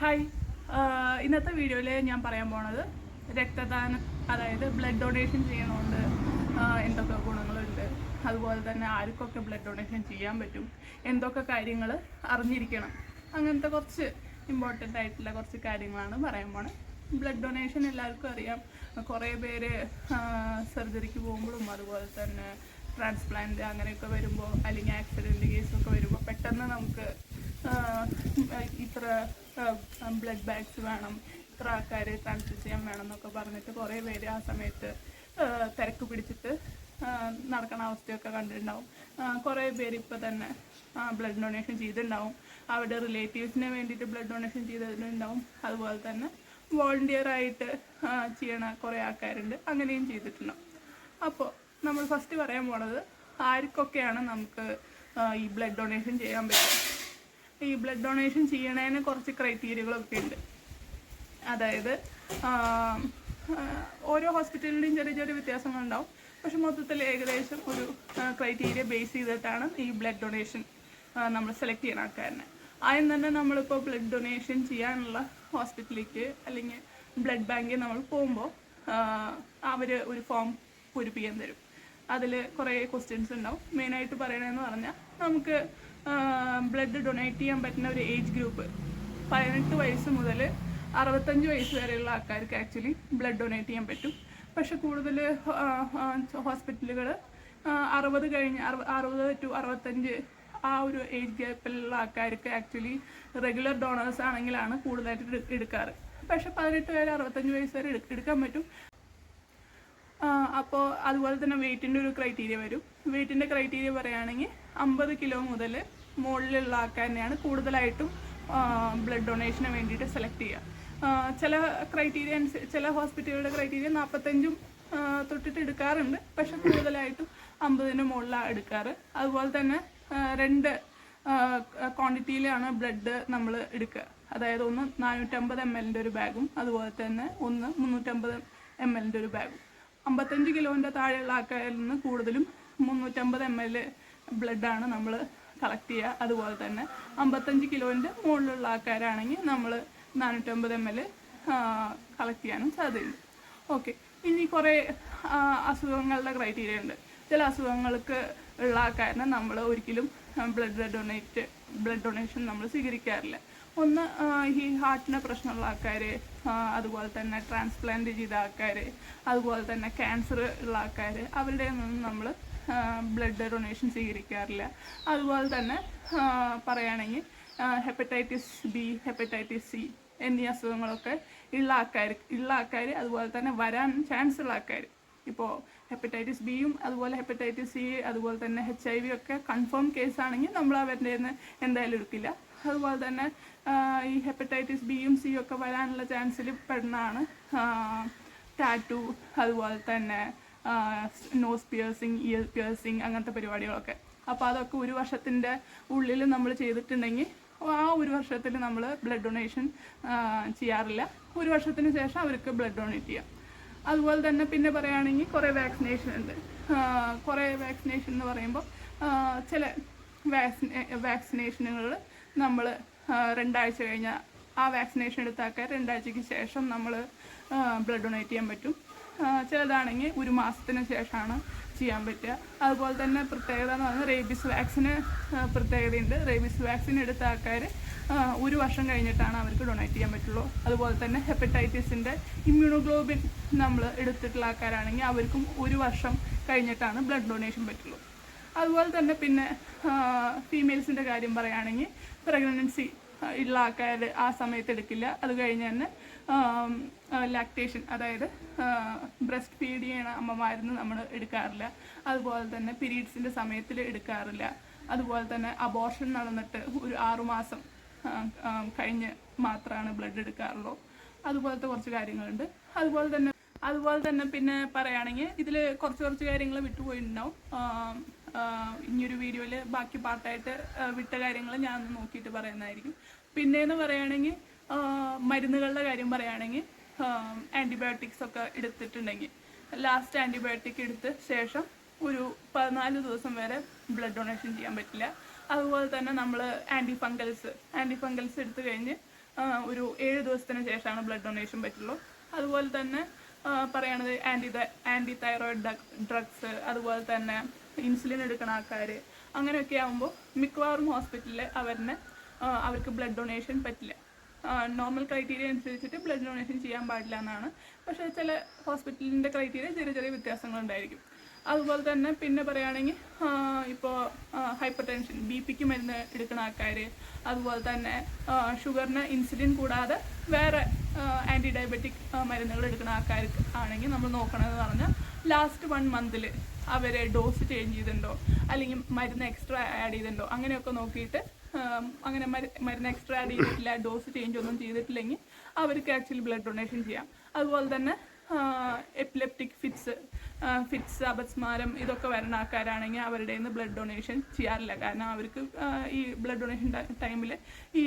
Hi ഇന്നത്തെ വീഡിയോയിൽ ഞാൻ പറയാൻ പോണത് രക്തദാനം അതായത് ബ്ലഡ് ഡൊണേഷൻ ചെയ്യണോണ്ട് എന്തൊക്കെ ഗുണങ്ങളുണ്ട്. അതുപോലെ തന്നെ ആർക്കൊക്കെ ബ്ലഡ് ഡൊണേഷൻ ചെയ്യാൻ പറ്റും. എന്തൊക്കെ കാര്യങ്ങൾ അറിഞ്ഞിരിക്കണം. അങ്ങനത്തെ കുറച്ച് ഇമ്പോർട്ടന്റ് ആയിട്ടുള്ള കുറച്ച് കാര്യങ്ങളാണ് പറയാൻ പോണത് ബ്ലഡ് ഡൊണേഷൻ എല്ലാവർക്കും അറിയാം. കുറേ പേര് സർജറിക്ക് പോകുമ്പോഴും അതുപോലെ തന്നെ ട്രാൻസ്പ്ലാന്റ് അങ്ങനെയൊക്കെ വരുമ്പോൾ അല്ലെങ്കിൽ ആക്സിഡന്റ് കേസൊക്കെ വരുമ്പോൾ പെട്ടെന്ന് നമുക്ക് ഇത്ര ബ്ലഡ് ബാഗ്സ് വേണം ഇത്ര ആൾക്കാർ ട്രാൻസ്ഫർ ചെയ്യാൻ വേണം എന്നൊക്കെ പറഞ്ഞിട്ട് കുറേ പേര് ആ സമയത്ത് തിരക്ക് പിടിച്ചിട്ട് നടക്കണ അവസ്ഥയൊക്കെ കണ്ടിട്ടുണ്ടാവും. കുറേ പേര് ഇപ്പോൾ തന്നെ ബ്ലഡ് ഡൊണേഷൻ ചെയ്തിട്ടുണ്ടാവും. അവരുടെ റിലേറ്റീവ്സിന് വേണ്ടിയിട്ട് ബ്ലഡ് ഡൊണേഷൻ ചെയ്തിട്ടുണ്ടാവും. അതുപോലെ തന്നെ വോളണ്ടിയർ ആയിട്ട് ചെയ്യണ കുറേ ആൾക്കാരുണ്ട്. അങ്ങനെയും ചെയ്തിട്ടുണ്ടാവും അപ്പോൾ നമ്മൾ ഫസ്റ്റ് പറയാൻ പോണത് ആർക്കൊക്കെയാണ് നമുക്ക് ഈ ബ്ലഡ് ഡൊണേഷൻ ചെയ്യാൻ പറ്റുക? ഈ ബ്ലഡ് ഡൊണേഷൻ ചെയ്യണതിന് കുറച്ച് ക്രൈറ്റീരിയകളൊക്കെ ഉണ്ട്. അതായത് ഓരോ ഹോസ്പിറ്റലിന്റെയും ചെറിയ ചെറിയ വ്യത്യാസങ്ങളുണ്ടാവും. പക്ഷെ മൊത്തത്തിൽ ഏകദേശം ഒരു ക്രൈറ്റീരിയ ബേസ് ചെയ്തിട്ടാണ് ഈ ബ്ലഡ് ഡൊണേഷൻ നമ്മൾ സെലക്ട് ചെയ്യണ ആൾക്കാരനെ. ആദ്യം തന്നെ നമ്മളിപ്പോൾ ബ്ലഡ് ഡൊണേഷൻ ചെയ്യാനുള്ള ഹോസ്പിറ്റലിലേക്ക് അല്ലെങ്കിൽ ബ്ലഡ് ബാങ്കിൽ നമ്മൾ പോകുമ്പോൾ അവർ ഒരു ഫോം പൂരിപ്പിക്കാൻ തരും. അതിൽ കുറേ ക്വസ്റ്റ്യൻസ് ഉണ്ടാവും. മെയിനായിട്ട് പറയണതെന്ന് പറഞ്ഞാൽ നമുക്ക് ബ്ലഡ് ഡൊണേറ്റ് ചെയ്യാൻ പറ്റുന്ന ഒരു ഏജ് ഗ്രൂപ്പ് പതിനെട്ട് വയസ്സ് മുതൽ അറുപത്തഞ്ച് വയസ്സ് വരെയുള്ള ആൾക്കാർക്ക് ആക്ച്വലി ബ്ലഡ് ഡൊണേറ്റ് ചെയ്യാൻ പറ്റും. പക്ഷെ കൂടുതൽ ഹോസ്പിറ്റലുകൾ അറുപത് കഴിഞ്ഞ് അറുപ അറുപത് ടു അറുപത്തഞ്ച് ആ ഒരു ഏജ് ഗ്യാപ്പിലുള്ള ആൾക്കാർക്ക് ആക്ച്വലി റെഗുലർ ഡോണേഴ്സ് ആണെങ്കിലാണ് കൂടുതലായിട്ട് എടുക്കാറ്. പക്ഷെ പതിനെട്ട് വരെ അറുപത്തഞ്ച് വയസ്സ് വരെ എടു- എടുക്കാൻ പറ്റും. അപ്പോൾ അതുപോലെ തന്നെ വെയിറ്റിന്റെ ഒരു ക്രൈറ്റീരിയ വരും. വെയിറ്റിന്റെ ക്രൈറ്റീരിയ പറയുകയാണെങ്കിൽ അമ്പത് കിലോ മുതൽ മുകളിലുള്ള ആൾക്കാർ തന്നെയാണ് കൂടുതലായിട്ടും ബ്ലഡ് ഡൊണേഷന് വേണ്ടിയിട്ട് സെലക്ട് ചെയ്യുക. ചില ക്രൈറ്റീരിയ അനുസരിച്ച് ചില ഹോസ്പിറ്റലുകളുടെ ക്രൈറ്റീരിയ നാൽപ്പത്തഞ്ചും തൊട്ടിട്ട് എടുക്കാറുണ്ട്. പക്ഷെ കൂടുതലായിട്ടും അമ്പതിന് മുകളിലാണ് എടുക്കാറ്. അതുപോലെ തന്നെ രണ്ട് ക്വാണ്ടിറ്റിയിലാണ് ബ്ലഡ് നമ്മൾ എടുക്കുക. അതായത് ഒന്ന് നാനൂറ്റമ്പത് എം എല്ലിന്റെ ഒരു ബാഗും അതുപോലെ തന്നെ ഒന്ന് മുന്നൂറ്റമ്പത് എം എല്ലിന്റെ ഒരു ബാഗും അമ്പത്തഞ്ച് കിലോന്റെ താഴെയുള്ള ആൾക്കാരിൽ നിന്ന് കൂടുതലും മുന്നൂറ്റമ്പത് എം എൽ ബ്ലഡാണ് നമ്മൾ കളക്ട് ചെയ്യുക. അതുപോലെ തന്നെ അമ്പത്തഞ്ച് കിലോന്റെ മുകളിലുള്ള ആൾക്കാരാണെങ്കിൽ നമ്മൾ നാനൂറ്റമ്പത് എം എൽ കളക്ട് ചെയ്യാനും സാധ്യതയുണ്ട്. ഓക്കെ ഇനി കുറേ അസുഖങ്ങളുടെ ക്രൈറ്റീരിയ ഉണ്ട്. ചില അസുഖങ്ങൾക്ക് ഉള്ള ആൾക്കാരനെ നമ്മൾ ഒരിക്കലും ബ്ലഡ് ഡൊണേറ്റ് ബ്ലഡ് ഡൊണേഷൻ നമ്മൾ സ്വീകരിക്കാറില്ല. ഒന്ന് ഈ ഹാർട്ടിന് പ്രശ്നമുള്ള ആൾക്കാർ അതുപോലെ തന്നെ ട്രാൻസ്പ്ലാന്റ് ചെയ്ത ആൾക്കാർ അതുപോലെ തന്നെ ക്യാൻസർ ഉള്ള ആൾക്കാർ അവരുടെ നിന്നും നമ്മൾ ബ്ലഡ് ഡൊണേഷൻ സ്വീകരിക്കാറില്ല. അതുപോലെ തന്നെ പറയുകയാണെങ്കിൽ ഹെപ്പറ്റൈറ്റിസ് ബി ഹെപ്പറ്റൈറ്റിസ് സി എന്നീ അസുഖങ്ങളൊക്കെ ഉള്ള ആൾക്കാർ ഉള്ള ആൾക്കാർ അതുപോലെ തന്നെ വരാൻ ചാൻസ് ഉള്ള ആൾക്കാർ ഇപ്പോൾ ഹെപ്പറ്റൈറ്റിസ് ബിയും അതുപോലെ ഹെപ്പറ്റൈറ്റിസ് സി അതുപോലെ തന്നെ എച്ച് ഐ വി ഒക്കെ കൺഫേം കേസാണെങ്കിൽ നമ്മൾ അവരുടെ എന്തായാലും എടുക്കില്ല. അതുപോലെ തന്നെ ഈ ഹെപ്പറ്റൈറ്റിസ് ബി ബിയും സിയും ഒക്കെ വരാനുള്ള ചാൻസിൽ പെടുന്നതാണ്. ടാറ്റു അതുപോലെ തന്നെ നോസ് പിയേഴ്സിങ് ഇയർ പിയേഴ്സിങ് അങ്ങനത്തെ പരിപാടികളൊക്കെ. അപ്പോൾ അതൊക്കെ ഒരു വർഷത്തിന്റെ ഉള്ളിൽ നമ്മൾ ചെയ്തിട്ടുണ്ടെങ്കിൽ ആ ഒരു വർഷത്തിൽ നമ്മൾ ബ്ലഡ് ഡൊണേഷൻ ചെയ്യാറില്ല. ഒരു വർഷത്തിന് ശേഷം അവർക്ക് ബ്ലഡ് ഡൊണേറ്റ് ചെയ്യാം. അതുപോലെ തന്നെ പിന്നെ പറയുകയാണെങ്കിൽ കുറേ വാക്സിനേഷൻ ഉണ്ട്. കുറേ വാക്സിനേഷൻ എന്ന് പറയുമ്പോൾ ചില വാക്സിനേ വാക്സിനേഷനുകൾ നമ്മൾ രണ്ടാഴ്ച കഴിഞ്ഞാൽ ആ വാക്സിനേഷൻ എടുത്താക്കാൻ രണ്ടാഴ്ചയ്ക്ക് ശേഷം നമ്മൾ ബ്ലഡ് ഡൊണേറ്റ് ചെയ്യാൻ പറ്റും. ചിലതാണെങ്കിൽ ഒരു മാസത്തിന് ശേഷമാണ് ചെയ്യാൻ പറ്റുക. അതുപോലെ തന്നെ പ്രത്യേകത എന്ന് പറഞ്ഞാൽ റേബീസ് വാക്സിന് പ്രത്യേകതയുണ്ട്. റേബീസ് വാക്സിൻ എടുത്ത ആൾക്കാർ ഒരു വർഷം കഴിഞ്ഞിട്ടാണ് അവർക്ക് ഡൊണേറ്റ് ചെയ്യാൻ പറ്റുള്ളൂ. അതുപോലെ തന്നെ ഹെപ്പറ്റൈറ്റിസിന്റെ ഇമ്മ്യൂണോഗ്ലോബിൻ നമ്മൾ എടുത്തിട്ടുള്ള ആൾക്കാരാണെങ്കിൽ അവർക്കും ഒരു വർഷം കഴിഞ്ഞിട്ടാണ് ബ്ലഡ് ഡൊണേഷൻ പറ്റുള്ളൂ. അതുപോലെ തന്നെ പിന്നെ ഫീമെയിൽസിന്റെ കാര്യം പറയുകയാണെങ്കിൽ പ്രഗ്നൻസി ഉള്ള ആൾക്കാർ ആ സമയത്ത് എടുക്കില്ല. അത് കഴിഞ്ഞ് തന്നെ ലാക്ടേഷൻ അതായത് ബ്രസ്റ്റ് ഫീഡ് ചെയ്യണ അമ്മമാരുന്ന് നമ്മൾ എടുക്കാറില്ല. അതുപോലെ തന്നെ പീരീഡ്സിന്റെ സമയത്തിൽ എടുക്കാറില്ല. അതുപോലെ തന്നെ അബോർഷൻ നടന്നിട്ട് ഒരു ആറുമാസം കഴിഞ്ഞ് മാത്രമാണ് ബ്ലഡ് എടുക്കാറുള്ളൂ. അതുപോലത്തെ കുറച്ച് കാര്യങ്ങളുണ്ട്. അതുപോലെ തന്നെ അതുപോലെ തന്നെ പിന്നെ പറയുകയാണെങ്കിൽ ഇതിൽ കുറച്ച് കുറച്ച് കാര്യങ്ങൾ വിട്ടുപോയിട്ടുണ്ടാവും. ഇനിയൊരു വീഡിയോയിൽ ബാക്കി പാർട്ടായിട്ട് വിട്ട കാര്യങ്ങൾ ഞാൻ ഒന്ന് നോക്കിയിട്ട് പറയുന്നതായിരിക്കും. പിന്നെയെന്ന് പറയുകയാണെങ്കിൽ മരുന്നുകളുടെ കാര്യം പറയുകയാണെങ്കിൽ ആന്റിബയോട്ടിക്സ് ഒക്കെ എടുത്തിട്ടുണ്ടെങ്കിൽ. ലാസ്റ്റ് ആന്റിബയോട്ടിക് എടുത്ത ശേഷം ഒരു പതിനാല് ദിവസം വരെ ബ്ലഡ് ഡൊണേഷൻ ചെയ്യാൻ പറ്റില്ല. അതുപോലെ തന്നെ നമ്മൾ ആന്റി ഫംഗൽസ് ആന്റി ഫംഗൽസ് എടുത്തു കഴിഞ്ഞ് ഒരു ഏഴ് ദിവസത്തിന് ശേഷമാണ് ബ്ലഡ് ഡൊണേഷൻ പറ്റുള്ളൂ. അതുപോലെ തന്നെ പറയണത് ആന്റി ആന്റി തൈറോയിഡ് ഡ്രഗ്സ് അതുപോലെ തന്നെ ഇൻസുലിൻ എടുക്കുന്ന ആൾക്കാർ അങ്ങനെയൊക്കെ ആകുമ്പോൾ മിക്കവാറും ഹോസ്പിറ്റലിൽ അവരുടെ അവർക്ക് ബ്ലഡ് ഡൊണേഷൻ പറ്റില്ല. നോർമൽ ക്രൈറ്റീരിയ അനുസരിച്ചിട്ട് ബ്ലഡ് ഡൊണേഷൻ ചെയ്യാൻ പാടില്ല എന്നാണ്. പക്ഷേ ചില ഹോസ്പിറ്റലിന്റെ ക്രൈറ്റീരിയ ചെറിയ ചെറിയ വ്യത്യാസങ്ങളുണ്ടായിരിക്കും. അതുപോലെ തന്നെ പിന്നെ പറയുകയാണെങ്കിൽ ഇപ്പോൾ ഹൈപ്പർ ടെൻഷൻ ബി പിക്ക് മരുന്ന് എടുക്കുന്ന ആൾക്കാർ അതുപോലെ തന്നെ ഷുഗറിന് ഇൻസുലിൻ കൂടാതെ വേറെ ആന്റി ഡയബറ്റിക് മരുന്നുകൾ എടുക്കുന്ന ആൾക്കാർക്ക് ആണെങ്കിൽ നമ്മൾ നോക്കണമെന്ന് പറഞ്ഞാൽ ലാസ്റ്റ് വൺ മന്തിൽ അവർ ഡോസ് ചേഞ്ച് ചെയ്തിട്ടുണ്ടോ? അല്ലെങ്കിൽ മരുന്ന് എക്സ്ട്രാ ആഡ് ചെയ്തിട്ടുണ്ടോ? അങ്ങനെയൊക്കെ നോക്കിയിട്ട് അങ്ങനെ മരു- മരുന്ന് എക്സ്ട്രാ ആഡ് ചെയ്തിട്ടില്ല ഡോസ് ചേഞ്ച് ഒന്നും ചെയ്തിട്ടില്ലെങ്കിൽ അവർക്ക് ആക്ച്വലി ബ്ലഡ് ഡൊണേഷൻ ചെയ്യാം. അതുപോലെ തന്നെ എപ്പിലെപ്റ്റിക് ഫിറ്റ്സ് ഫിറ്റ്സ് അപസ്മാരം ഇതൊക്കെ വരുന്ന ആൾക്കാരാണെങ്കിൽ അവരുടെ നിന്ന് ബ്ലഡ് ഡൊണേഷൻ ചെയ്യാറില്ല. കാരണം അവർക്ക് ഈ ബ്ലഡ് ഡൊണേഷൻ ടൈമിൽ ഈ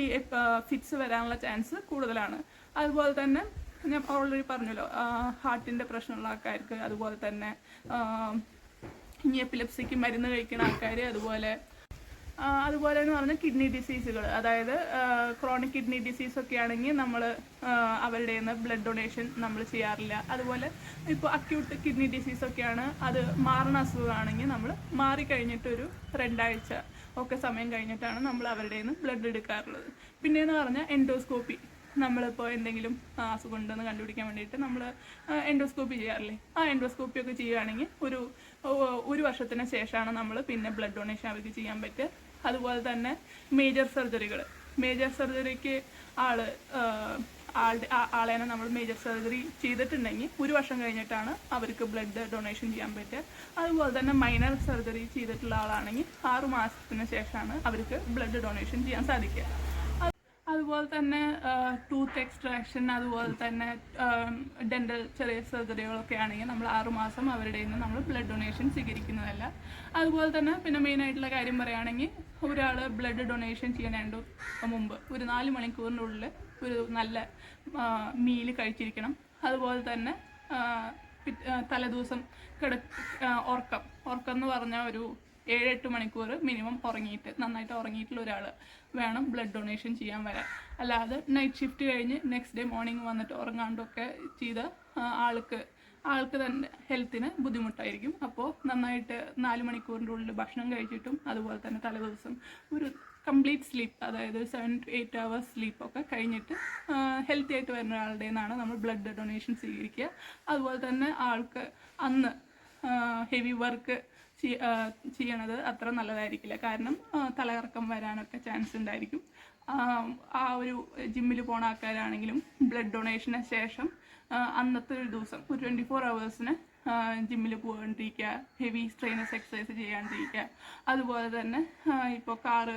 ഫിറ്റ്സ് വരാനുള്ള ചാൻസ് കൂടുതലാണ്. അതുപോലെ തന്നെ ഞാൻ ഓൾറെഡി പറഞ്ഞല്ലോ ഹാർട്ടിന്റെ പ്രശ്നമുള്ള ആൾക്കാർക്ക് അതുപോലെ തന്നെ ഈ എപ്പിലെപ്സിക്ക് മരുന്ന് കഴിക്കുന്ന ആൾക്കാർ അതുപോലെ അതുപോലെ എന്ന് പറഞ്ഞാൽ കിഡ്നി ഡിസീസുകൾ അതായത് ക്രോണിക് കിഡ്നി ഡിസീസ് ഒക്കെ ആണെങ്കിൽ നമ്മൾ അവരുടെ നിന്ന് ബ്ലഡ് ഡൊണേഷൻ നമ്മൾ ചെയ്യാറില്ല. അതുപോലെ ഇപ്പോൾ അക്യൂട്ട് കിഡ്നി ഡിസീസ് ഒക്കെയാണ്. അത് മാറുന്ന അസുഖമാണെങ്കിൽ നമ്മൾ മാറിക്കഴിഞ്ഞിട്ടൊരു രണ്ടാഴ്ച ഒക്കെ സമയം കഴിഞ്ഞിട്ടാണ് നമ്മൾ അവരുടെ നിന്ന് ബ്ലഡ് എടുക്കാറുള്ളത്. പിന്നെയെന്ന് പറഞ്ഞാൽ എൻഡോസ്കോപ്പി നമ്മളിപ്പോൾ എന്തെങ്കിലും അസുഖം ഉണ്ടെന്ന് കണ്ടുപിടിക്കാൻ വേണ്ടിയിട്ട് നമ്മൾ എൻഡോസ്കോപ്പി ചെയ്യാറില്ലേ? ആ എൻഡോസ്കോപ്പി ഒക്കെ ചെയ്യുകയാണെങ്കിൽ ഒരു ഒരു വർഷത്തിന് ശേഷമാണ് നമ്മൾ പിന്നെ ബ്ലഡ് ഡൊണേഷൻ അവർക്ക് ചെയ്യാൻ പറ്റുക. അതുപോലെ തന്നെ മേജർ സർജറികൾ മേജർ സർജറിക്ക് ആൾ ആളുടെ ആളേനെ നമ്മൾ മേജർ സർജറി ചെയ്തിട്ടുണ്ടെങ്കിൽ ഒരു വർഷം കഴിഞ്ഞിട്ടാണ് അവർക്ക് ബ്ലഡ് ഡൊണേഷൻ ചെയ്യാൻ പറ്റുക. അതുപോലെ തന്നെ മൈനർ സർജറി ചെയ്തിട്ടുള്ള ആളാണെങ്കിൽ ആറു മാസത്തിന് ശേഷമാണ് അവർക്ക് ബ്ലഡ് ഡൊണേഷൻ ചെയ്യാൻ സാധിക്കുക. അതുപോലെ തന്നെ ടൂത്ത് എക്സ്ട്രാക്ഷൻ അതുപോലെ തന്നെ ഡെന്റൽ ചെറിയ സർജറികളൊക്കെ ആണെങ്കിൽ നമ്മൾ ആറുമാസം അവരുടെ നിന്ന് നമ്മൾ ബ്ലഡ് ഡൊണേഷൻ സ്വീകരിക്കുന്നതല്ല. അതുപോലെ തന്നെ പിന്നെ മെയിനായിട്ടുള്ള കാര്യം പറയുകയാണെങ്കിൽ ഒരാൾ ബ്ലഡ് ഡൊണേഷൻ ചെയ്യാനായിട്ട് മുമ്പ് ഒരു നാല് മണിക്കൂറിനുള്ളിൽ ഒരു നല്ല മീൽ കഴിച്ചിരിക്കണം. അതുപോലെ തന്നെ തലേദിവസം കിട ഉറക്കം. ഉറക്കം എന്ന് പറഞ്ഞാൽ ഒരു ഏഴെട്ട് മണിക്കൂർ മിനിമം ഉറങ്ങിയിട്ട് നന്നായിട്ട് ഉറങ്ങിയിട്ടുള്ള ഒരാൾ വേണം ബ്ലഡ് ഡൊണേഷൻ ചെയ്യാൻ വരാൻ. അല്ലാതെ നൈറ്റ് ഷിഫ്റ്റ് കഴിഞ്ഞ് നെക്സ്റ്റ് ഡേ മോർണിംഗ് വന്നിട്ട് ഉറങ്ങാണ്ടൊക്കെ ചെയ്ത ആൾക്ക് ആൾക്ക് തന്നെ ഹെൽത്തിന് ബുദ്ധിമുട്ടായിരിക്കും. അപ്പോൾ നന്നായിട്ട് നാല് മണിക്കൂറിന്റെ ഉള്ളിൽ ഭക്ഷണം കഴിച്ചിട്ടും അതുപോലെ തന്നെ തലേദിവസം ഒരു കംപ്ലീറ്റ് സ്ലീപ്പ് അതായത് സെവൻ ടു എയ്റ്റ് അവേഴ്സ് സ്ലീപ്പൊക്കെ കഴിഞ്ഞിട്ട് ഹെൽത്തി ആയിട്ട് വരുന്ന ഒരാളുടെ നിന്നാണ് നമ്മൾ ബ്ലഡ് ഡൊണേഷൻ സ്വീകരിക്കുക. അതുപോലെ തന്നെ ആൾക്ക് അന്ന് ഹെവി വർക്ക് ചെയ്യണത് അത്ര നല്ലതായിരിക്കില്ല. കാരണം തലകറക്കം വരാനൊക്കെ ചാൻസ് ഉണ്ടായിരിക്കും. ആ, ഒരു ജിമ്മിൽ പോണ ആൾക്കാരാണെങ്കിലും ബ്ലഡ് ഡൊണേഷന് ശേഷം അന്നത്തെ ഒരു ദിവസം ഒരു ട്വന്റി ഫോർ അവേഴ്സിന് ജിമ്മിൽ പോകാണ്ടിരിക്കുക ഹെവി സ്ട്രെയിനസ് എക്സസൈസ് ചെയ്യാണ്ടിരിക്കുക. അതുപോലെ തന്നെ ഇപ്പോൾ കാറ്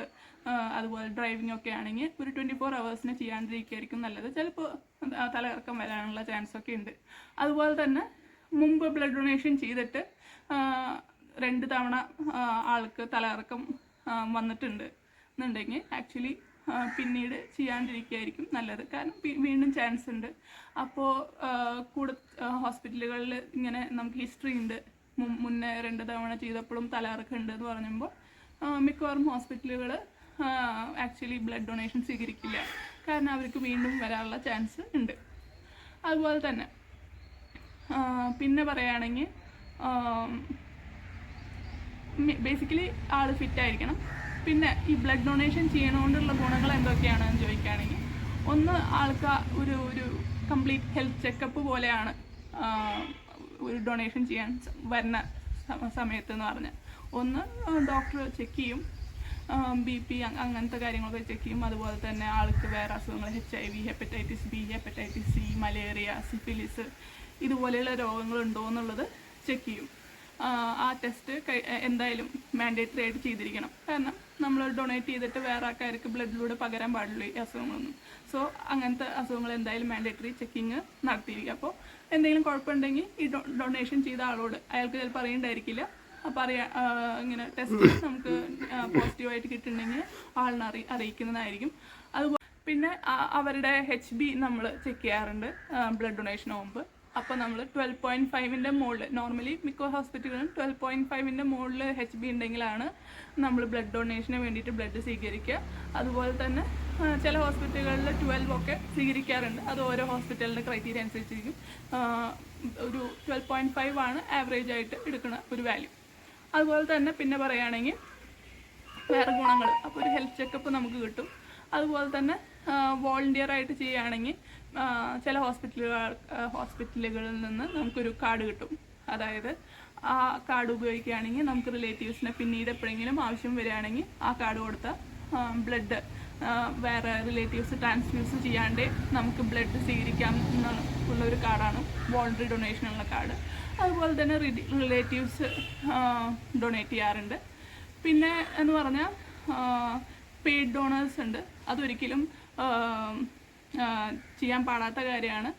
അതുപോലെ ഡ്രൈവിംഗ് ഒക്കെ ആണെങ്കിൽ ഒരു ട്വന്റി ഫോർ അവേഴ്സിന് ചെയ്യാണ്ടിരിക്കുകയായിരിക്കും നല്ലത്. ചിലപ്പോൾ തലകറക്കം വരാനുള്ള ചാൻസ് ഒക്കെ ഉണ്ട്. അതുപോലെ തന്നെ മുമ്പ് ബ്ലഡ് ഡൊണേഷൻ ചെയ്തിട്ട് രണ്ട് തവണ ആൾക്ക് തലകറക്കം വന്നിട്ടുണ്ട്. എന്നുണ്ടെങ്കിൽ ആക്ച്വലി പിന്നീട് ചെയ്യാണ്ടിരിക്കുകയായിരിക്കും നല്ലത്. കാരണം വീണ്ടും ചാൻസ് ഉണ്ട്. അപ്പോൾ കൂടെ ഹോസ്പിറ്റലുകളിൽ ഇങ്ങനെ നമുക്ക് ഹിസ്റ്ററി ഉണ്ട്. മുന്നേ രണ്ട് തവണ ചെയ്തപ്പോഴും തലകറക്കം ഉണ്ട് എന്ന് പറയുമ്പോൾ മിക്കവാറും ഹോസ്പിറ്റലുകൾ ആക്ച്വലി ബ്ലഡ് ഡൊണേഷൻ സ്വീകരിക്കില്ല. കാരണം അവർക്ക് വീണ്ടും വരാനുള്ള ചാൻസ് ഉണ്ട്. അതുപോലെ തന്നെ പിന്നെ പറയുകയാണെങ്കിൽ ബേസിക്കലി ആൾ ഫിറ്റ് ആയിരിക്കണം. പിന്നെ ഈ ബ്ലഡ് ഡൊണേഷൻ ചെയ്യണോണ്ടുള്ള ഗുണങ്ങൾ എന്തൊക്കെയാണെന്ന് ചോദിക്കുകയാണെങ്കിൽ ഒന്ന് ആൾക്ക് ഒരു ഒരു കംപ്ലീറ്റ് ഹെൽത്ത് ചെക്കപ്പ് പോലെയാണ് ഒരു ഡൊണേഷൻ ചെയ്യാൻ വരുന്ന സമയത്ത് എന്ന് പറഞ്ഞാൽ. ഒന്ന് ഡോക്ടർ ചെക്ക് ചെയ്യും ബി പി അങ്ങനത്തെ കാര്യങ്ങളൊക്കെ ചെക്ക് ചെയ്യും. അതുപോലെ തന്നെ ആൾക്ക് വേറെ അസുഖങ്ങൾ H I V hepatitis B hepatitis C malaria syphilis ഇതുപോലെയുള്ള രോഗങ്ങളുണ്ടോ എന്നുള്ളത് ചെക്ക് ചെയ്യും. ആ, ടെസ്റ്റ് എന്തായാലും മാൻഡേറ്ററി ആയിട്ട് ചെയ്തിരിക്കണം. കാരണം നമ്മൾ ഡൊണേറ്റ് ചെയ്തിട്ട് വേറെ ആൾക്കാർക്ക് ബ്ലഡിലൂടെ പകരാൻ പാടില്ല ഈ അസുഖങ്ങളൊന്നും. സോ അങ്ങനത്തെ അസുഖങ്ങൾ എന്തായാലും മാൻഡേറ്ററി ചെക്കിങ് നടത്തിയിരിക്കുക അപ്പോൾ എന്തെങ്കിലും കുഴപ്പമുണ്ടെങ്കിൽ ഈ ഡൊണേഷൻ ചെയ്ത ആളോട് അയാൾക്ക് ചിലപ്പോൾ അറിയണ്ടായിരിക്കില്ല. അപ്പോൾ അറിയാ ഇങ്ങനെ ടെസ്റ്റ് നമുക്ക് പോസിറ്റീവായിട്ട് കിട്ടുന്നുണ്ടെങ്കിൽ ആളിനെ അറി അറിയിക്കുന്നതായിരിക്കും. അതുപോലെ പിന്നെ അവരുടെ എച്ച് ബി നമ്മൾ ചെക്ക് ചെയ്യാറുണ്ട് ബ്ലഡ് ഡൊണേഷന് മുമ്പ് അപ്പോൾ നമ്മൾ ട്വൽവ് പോയിന്റ് ഫൈവിന്റെ മുകളിൽ നോർമലി മിക്ക ഹോസ്പിറ്റലുകളും ട്വൽവ് പോയിന്റ് ഫൈവിന്റെ മുകളിൽ എച്ച് ബി ഉണ്ടെങ്കിലാണ് നമ്മൾ ബ്ലഡ് ഡൊണേഷന് വേണ്ടിയിട്ട് ബ്ലഡ് സ്വീകരിക്കുക. അതുപോലെ തന്നെ ചില ഹോസ്പിറ്റലുകളിൽ ട്വൽവ് ഒക്കെ സ്വീകരിക്കാറുണ്ട്. അത് ഓരോ ഹോസ്പിറ്റലിന്റെ ക്രൈറ്റീരിയ അനുസരിച്ചിരിക്കും. ഒരു ട്വൽവ് പോയിന്റ് ഫൈവ് ആണ് ആവറേജ് ആയിട്ട് എടുക്കുന്ന ഒരു വാല്യൂ അതുപോലെ തന്നെ പിന്നെ പറയുകയാണെങ്കിൽ വേറെ ഗുണങ്ങൾ അപ്പോൾ ഒരു ഹെൽത്ത് ചെക്കപ്പ് നമുക്ക് കിട്ടും. അതുപോലെ തന്നെ വോളണ്ടിയർ ആയിട്ട് ചെയ്യുകയാണെങ്കിൽ ചില ഹോസ്പിറ്റലുകൾ ഹോസ്പിറ്റലുകളിൽ നിന്ന് നമുക്കൊരു കാർഡ് കിട്ടും. അതായത് ആ കാർഡ് ഉപയോഗിക്കുകയാണെങ്കിൽ നമുക്ക് റിലേറ്റീവ്സിനെ പിന്നീട് എപ്പോഴെങ്കിലും ആവശ്യം വരികയാണെങ്കിൽ ആ കാർഡ് കൊടുത്ത ബ്ലഡ് വേറെ റിലേറ്റീവ്സ് ട്രാൻസ്ഫ്യൂസ് ചെയ്യാണ്ട് നമുക്ക് ബ്ലഡ് സ്വീകരിക്കാം എന്നുള്ള ഉള്ള ഒരു കാർഡാണ്. വോളണ്ടറി ഡൊണേഷനുള്ള കാർഡ്. അതുപോലെ തന്നെ റിലേറ്റീവ്സ് ഡൊണേറ്റ് ചെയ്യാറുണ്ട്. പിന്നെ എന്ന് പറഞ്ഞാൽ പെയ്ഡ് ഡോണേഴ്സ് ഉണ്ട്. അതൊരിക്കലും ചെയ്യാൻ പാടാത്ത കാര്യമാണ്.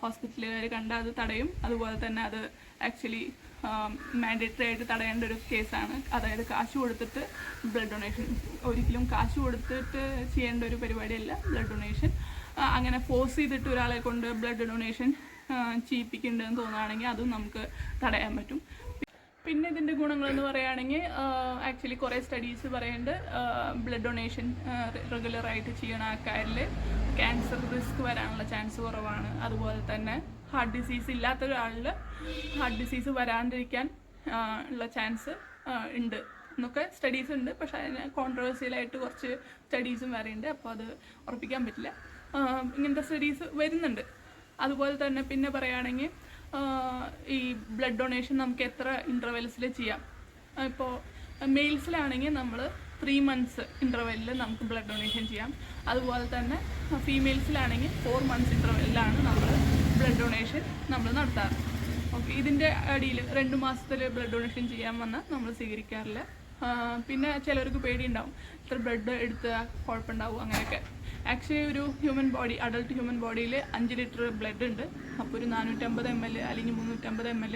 ഹോസ്പിറ്റലുകാർ കണ്ട അത് തടയും. അതുപോലെ തന്നെ അത് ആക്ച്വലി മാൻഡേറ്ററി ആയിട്ട് തടയേണ്ട ഒരു കേസാണ്. അതായത് കാശ് കൊടുത്തിട്ട് ബ്ലഡ് ഡൊണേഷൻ ഒരിക്കലും കാശ് കൊടുത്തിട്ട് ചെയ്യേണ്ട ഒരു പരിപാടിയല്ല ബ്ലഡ് ഡൊണേഷൻ അങ്ങനെ ഫോഴ്സ് ചെയ്തിട്ട് ഒരാളെ കൊണ്ട് ബ്ലഡ് ഡൊണേഷൻ ചെയ്യിപ്പിക്കേണ്ടതെന്ന് തോന്നുകയാണെങ്കിൽ അതും നമുക്ക് തടയാൻ പറ്റും. പിന്നെ ഇതിന്റെ ഗുണങ്ങൾ എന്ന് പറയുകയാണെങ്കിൽ ആക്ച്വലി കുറേ സ്റ്റഡീസ് പറയുന്നുണ്ട്. ബ്ലഡ് ഡൊണേഷൻ റെഗുലറായിട്ട് ചെയ്യണ ആൾക്കാരിൽ ക്യാൻസർ റിസ്ക് വരാനുള്ള ചാൻസ് കുറവാണ്. അതുപോലെ തന്നെ ഹാർട്ട് ഡിസീസ് ഇല്ലാത്ത ഒരാളിൽ ഹാർട്ട് ഡിസീസ് വരാണ്ടിരിക്കാൻ ഉള്ള ചാൻസ് ഉണ്ട്. എന്നൊക്കെ സ്റ്റഡീസ് ഉണ്ട്. പക്ഷെ അതിന് കോൺട്രവേഴ്സിയലായിട്ട് കുറച്ച് സ്റ്റഡീസും വരെയുണ്ട്. അപ്പോൾ അത് ഉറപ്പിക്കാൻ പറ്റില്ല. ഇങ്ങനത്തെ സ്റ്റഡീസ് വരുന്നുണ്ട്. അതുപോലെ തന്നെ പിന്നെ പറയുകയാണെങ്കിൽ ഈ ബ്ലഡ് ഡൊണേഷൻ നമുക്ക് എത്ര ഇന്റർവെൽസിൽ ചെയ്യാം? ഇപ്പോൾ മെയിൽസിലാണെങ്കിൽ നമ്മൾ ത്രീ മന്ത്സ് ഇന്റർവെല്ലിൽ നമുക്ക് ബ്ലഡ് ഡൊണേഷൻ ചെയ്യാം. അതുപോലെ തന്നെ ഫീമെയിൽസിലാണെങ്കിൽ ഫോർ മന്ത്സ് ഇന്റർവെല്ലിലാണ് നമ്മൾ ബ്ലഡ് ഡൊണേഷൻ നമ്മൾ നടത്താറ്. ഓക്കെ ഇതിന്റെ അടിയിൽ രണ്ട് മാസത്തിൽ ബ്ലഡ് ഡൊണേഷൻ ചെയ്യാൻ വന്നാൽ നമ്മൾ സ്വീകരിക്കാറില്ല പിന്നെ ചിലർക്ക് പേടിയുണ്ടാവും. ഇത്ര ബ്ലഡ് എടുത്താൽ കുഴപ്പമുണ്ടാവും അങ്ങനെയൊക്കെ. ആക്ച്വലി ഒരു ഹ്യൂമൻ ബോഡി അഡൾട്ട് ഹ്യൂമൻ ബോഡിയിൽ അഞ്ച് ലിറ്റർ ബ്ലഡ് ഉണ്ട്. അപ്പോൾ ഒരു നാനൂറ്റമ്പത് എം എൽ അല്ലെങ്കിൽ മുന്നൂറ്റമ്പത് എം എൽ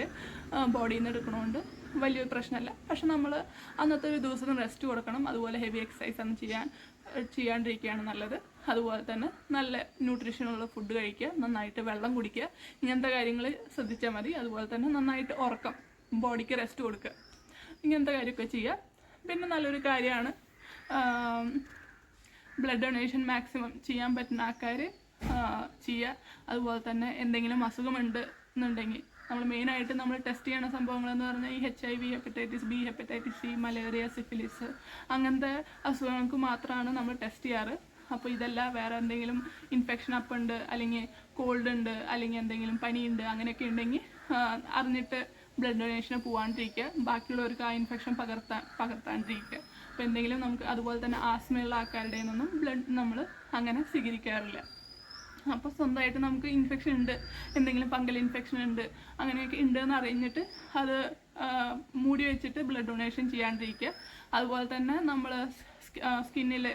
ബോഡിയിൽ നിന്ന് എടുക്കണോണ്ട് വലിയൊരു പ്രശ്നമല്ല പക്ഷെ നമ്മൾ അന്നത്തെ ഒരു ദിവസം റെസ്റ്റ് കൊടുക്കണം. അതുപോലെ ഹെവി എക്സസൈസ് ഒന്നും ചെയ്യാൻ ചെയ്യാണ്ടിരിക്കുകയാണ് നല്ലത്. അതുപോലെ തന്നെ നല്ല ന്യൂട്രീഷനുള്ള ഫുഡ് കഴിക്കുക നന്നായിട്ട് വെള്ളം കുടിക്കുക ഇങ്ങനത്തെ കാര്യങ്ങൾ ശ്രദ്ധിച്ചാൽ മതി. അതുപോലെ തന്നെ നന്നായിട്ട് ഉറക്കം ബോഡിക്ക് റെസ്റ്റ് കൊടുക്കുക ഇങ്ങനത്തെ കാര്യമൊക്കെ ചെയ്യുക. പിന്നെ നല്ലൊരു കാര്യമാണ് ബ്ലഡ് ഡൊണേഷൻ മാക്സിമം ചെയ്യാൻ പറ്റുന്ന ആൾക്കാർ ചെയ്യുക. അതുപോലെ തന്നെ എന്തെങ്കിലും അസുഖമുണ്ട് എന്നുണ്ടെങ്കിൽ നമ്മൾ മെയിനായിട്ട് നമ്മൾ ടെസ്റ്റ് ചെയ്യണ സംഭവങ്ങൾ എന്ന് പറഞ്ഞാൽ ഈ H I V hepatitis B hepatitis C malaria syphilis അങ്ങനത്തെ അസുഖങ്ങൾക്ക് മാത്രമാണ് നമ്മൾ ടെസ്റ്റ് ചെയ്യാറ്. അപ്പോൾ ഇതല്ല വേറെ എന്തെങ്കിലും ഇൻഫെക്ഷൻ അപ്പ് ഉണ്ട് അല്ലെങ്കിൽ കോൾഡ് ഉണ്ട് അല്ലെങ്കിൽ എന്തെങ്കിലും പനിയുണ്ട് അങ്ങനെയൊക്കെ ഉണ്ടെങ്കിൽ അറിഞ്ഞിട്ട് ബ്ലഡ് ഡൊണേഷന് പോകാണ്ടിരിക്കുക ബാക്കിയുള്ളവർക്ക് ആ ഇൻഫെക്ഷൻ പകർത്താൻ പകർത്താണ്ടിരിക്കുക. അപ്പോൾ എന്തെങ്കിലും നമുക്ക് അതുപോലെ തന്നെ ആസ്മയുള്ള ആൾക്കാരുടെ നിന്നൊന്നും ബ്ലഡ് നമ്മൾ അങ്ങനെ സ്വീകരിക്കാറില്ല. അപ്പോൾ സ്വന്തമായിട്ട് നമുക്ക് ഇൻഫെക്ഷൻ ഉണ്ട്. എന്തെങ്കിലും പങ്കൽ ഇൻഫെക്ഷൻ ഉണ്ട്. അങ്ങനെയൊക്കെ ഉണ്ട് എന്ന് അറിഞ്ഞിട്ട് അത് മൂടി വെച്ചിട്ട് ബ്ലഡ് ഡൊണേഷൻ ചെയ്യാണ്ടിരിക്കുക. അതുപോലെ തന്നെ നമ്മൾ സ്കിന്നിൽ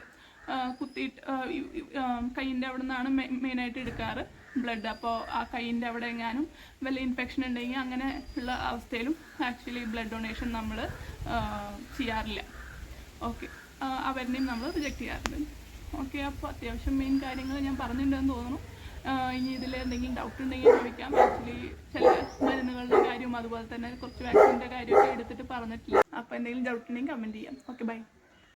കുത്തിയിട്ട് കൈയിന്റെ അവിടെ നിന്നാണ് മെയിനായിട്ട് എടുക്കാറ് ബ്ലഡ് അപ്പോൾ ആ കൈയിന്റെ അവിടെ എങ്ങാനും വല്ല ഇൻഫെക്ഷൻ ഉണ്ടെങ്കിൽ അങ്ങനെ ഉള്ള അവസ്ഥയിലും ആക്ച്വലി ബ്ലഡ് ഡൊണേഷൻ നമ്മൾ ചെയ്യാറില്ല. ഓക്കെ അവരുടെയും നമ്മൾ റിജക്റ്റ് ചെയ്യാറുണ്ട്. ഓക്കെ അപ്പോൾ അത്യാവശ്യം മെയിൻ കാര്യങ്ങൾ ഞാൻ പറഞ്ഞിട്ടുണ്ടെന്ന് തോന്നുന്നു. ഇനി ഇതിൽ എന്തെങ്കിലും ഡൗട്ട് ഉണ്ടെങ്കിൽ ചോദിക്കാം. ആക്ച്വലി ചില മരുന്നുകളുടെ കാര്യവും അതുപോലെ തന്നെ കുറച്ച് വാക്സിന്റെ കാര്യമൊക്കെ എടുത്തിട്ട് പറഞ്ഞിട്ടില്ല. അപ്പോൾ എന്തെങ്കിലും ഡൗട്ട് ഉണ്ടെങ്കിൽ കമന്റ് ചെയ്യാം. Okay bye